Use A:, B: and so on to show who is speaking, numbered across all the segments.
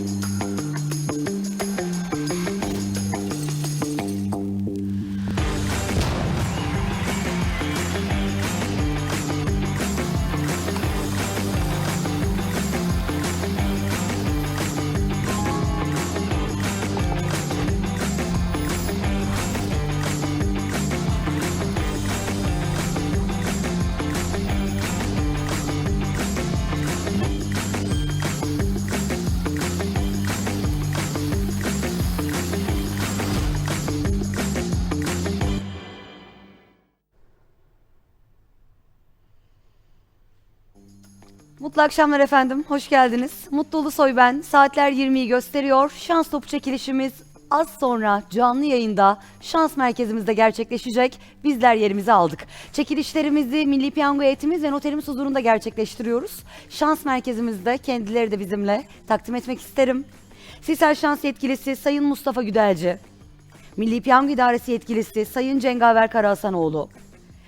A: you Mutlu akşamlar efendim. Hoş geldiniz. Mutlu Ulusoy ben. Saatler 20'yi gösteriyor. Şans topu çekilişimiz az sonra canlı yayında şans merkezimizde gerçekleşecek. Bizler yerimizi aldık. Çekilişlerimizi Milli Piyango Heyetimiz ve noterimiz huzurunda gerçekleştiriyoruz. Şans merkezimizde kendileri de bizimle takdim etmek isterim. Sisel Şans Yetkilisi Sayın Mustafa Güdelci, Milli Piyango İdaresi Yetkilisi Sayın Cengaver Karahasanoğlu,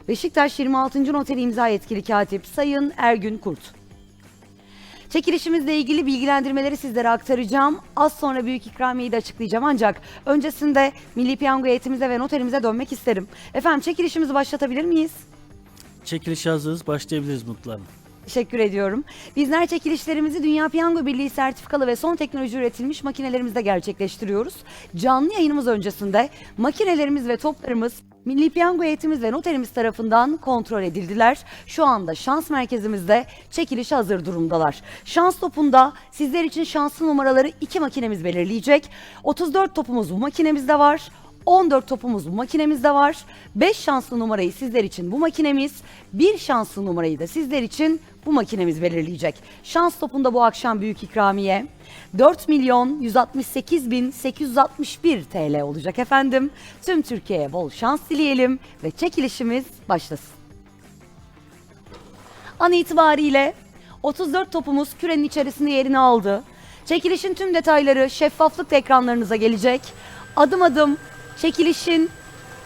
A: Beşiktaş 26. Noteri İmza Yetkili Katip Sayın Ergün Kurt. Çekilişimizle ilgili bilgilendirmeleri sizlere aktaracağım. Az sonra büyük ikramiyeyi de açıklayacağım ancak öncesinde Milli Piyango heyetimize ve noterimize dönmek isterim. Efendim çekilişimizi başlatabilir miyiz?
B: Çekiliş hazırız. Başlayabiliriz Mutlu Hanım.
A: Teşekkür ediyorum. Bizler çekilişlerimizi Dünya Piyango Birliği sertifikalı ve son teknoloji üretilmiş makinelerimizde gerçekleştiriyoruz. Canlı yayınımız öncesinde makinelerimiz ve toplarımız Milli Piyango heyetimiz ve noterimiz tarafından kontrol edildiler. Şu anda şans merkezimizde çekiliş hazır durumdalar. Şans topunda sizler için şanslı numaraları iki makinemiz belirleyecek. 34 topumuz bu makinemizde var. 14 topumuz bu makinemizde var. 5 şanslı numarayı sizler için bu makinemiz, 1 şanslı numarayı da sizler için bu makinemiz belirleyecek. Şans topunda bu akşam büyük ikramiye 4 milyon 168 bin 861 TL olacak efendim. Tüm Türkiye'ye bol şans dileyelim ve çekilişimiz başlasın. An itibariyle 34 topumuz kürenin içerisinde yerini aldı. Çekilişin tüm detayları şeffaflıkla ekranlarınıza gelecek. Adım adım çekilişin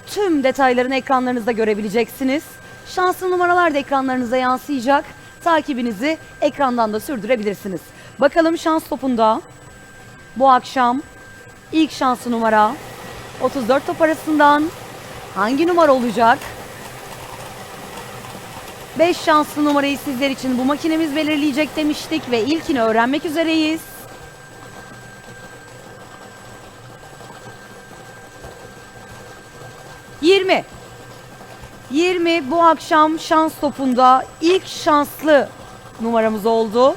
A: tüm detaylarını ekranlarınızda görebileceksiniz. Şanslı numaralar da ekranlarınıza yansıyacak. Takibinizi ekrandan da sürdürebilirsiniz. Bakalım şans topunda bu akşam ilk şanslı numara 34 top arasından hangi numara olacak? 5 şanslı numarayı sizler için bu makinemiz belirleyecek demiştik ve ilkini öğrenmek üzereyiz. Yirmi. 20 bu akşam şans topunda ilk şanslı numaramız oldu.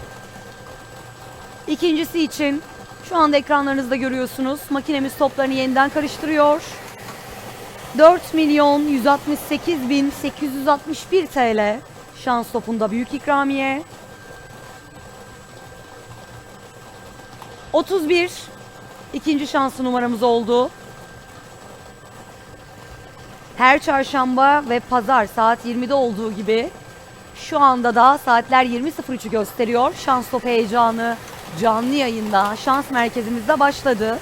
A: İkincisi için şu anda ekranlarınızda görüyorsunuz. Makinemiz toplarını yeniden karıştırıyor. 4 milyon 168 bin 861 TL şans topunda büyük ikramiye. 31 ikinci şanslı numaramız oldu. Her çarşamba ve pazar saat 20'de olduğu gibi şu anda da saatler 20.03'ü gösteriyor. Şans top heyecanı canlı yayında şans merkezimizde başladı.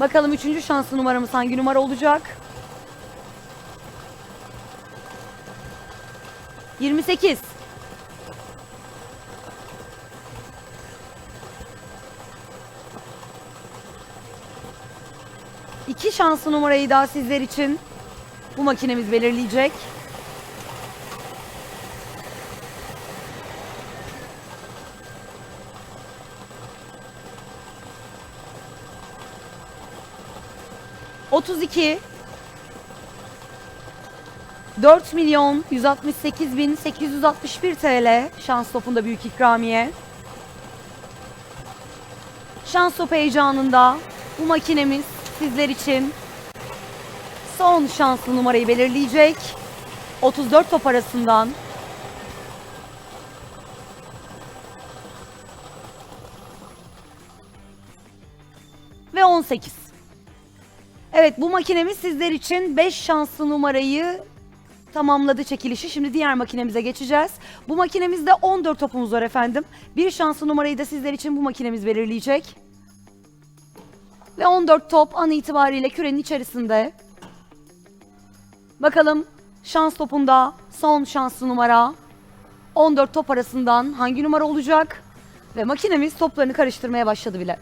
A: Bakalım üçüncü şanslı numaramız hangi numara olacak? 28. şanslı numarayı daha sizler için bu makinemiz belirleyecek. Otuz iki. 4 milyon 168 bin 861 TL şans topunda büyük ikramiye. Şans topu heyecanında bu makinemiz sizler için son şanslı numarayı belirleyecek. 34 top arasından ve 18. Evet bu makinemiz sizler için 5 şanslı numarayı tamamladı çekilişi. Şimdi diğer makinemize geçeceğiz. Bu makinemizde 14 topumuz var efendim. Bir şanslı numarayı da sizler için bu makinemiz belirleyecek. Ve 14 top an itibariyle kürenin içerisinde. Bakalım şans topunda son şanslı numara 14 top arasından hangi numara olacak? Ve makinemiz toplarını karıştırmaya başladı bile.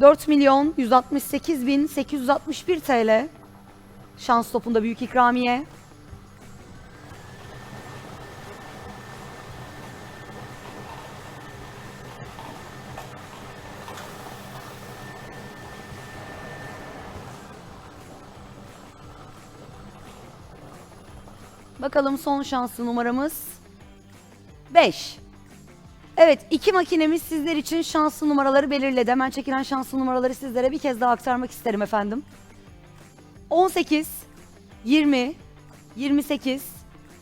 A: 4 milyon 168 bin 861 TL. Şans topunda büyük ikramiye. Bakalım son şanslı numaramız 5. Evet iki makinemiz sizler için şanslı numaraları belirledi. Hemen çekilen şanslı numaraları sizlere bir kez daha aktarmak isterim efendim. 18, 20, 28,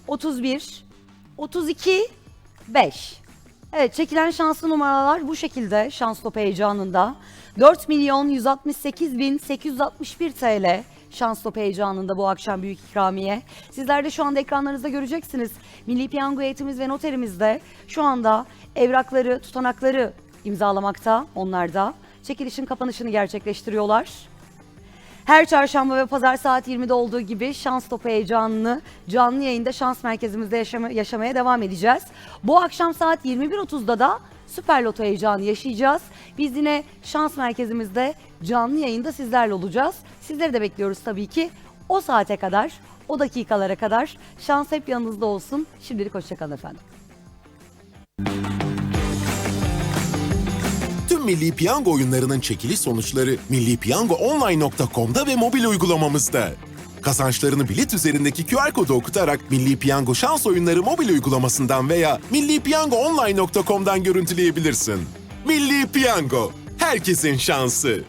A: 31, 32, 5. Evet çekilen şanslı numaralar bu şekilde şans topu heyecanında. 4 milyon 168 bin 861 TL şans topu heyecanında bu akşam büyük ikramiye. Sizler de şu anda ekranlarınızda göreceksiniz. Milli Piyango heyetimiz ve noterimizde şu anda evrakları, tutanakları imzalamakta onlar da. Çekilişin kapanışını gerçekleştiriyorlar. Her çarşamba ve pazar saat 20'de olduğu gibi şans topu heyecanını canlı yayında şans merkezimizde yaşama- yaşamaya devam edeceğiz. Bu akşam saat 21.30'da da Süper Loto heyecanı yaşayacağız. Biz yine şans merkezimizde canlı yayında sizlerle olacağız. Sizleri de bekliyoruz tabii ki. O saate kadar, o dakikalara kadar şans hep yanınızda olsun. Şimdilik hoşçakalın efendim.
C: Tüm Milli Piyango oyunlarının çekiliş sonuçları millipiyangoonline.com'da ve mobil uygulamamızda. Kazançlarını bilet üzerindeki QR kodu okutarak Milli Piyango şans oyunları mobil uygulamasından veya millipiyangoonline.com'dan görüntüleyebilirsin. Milli Piyango, herkesin şansı.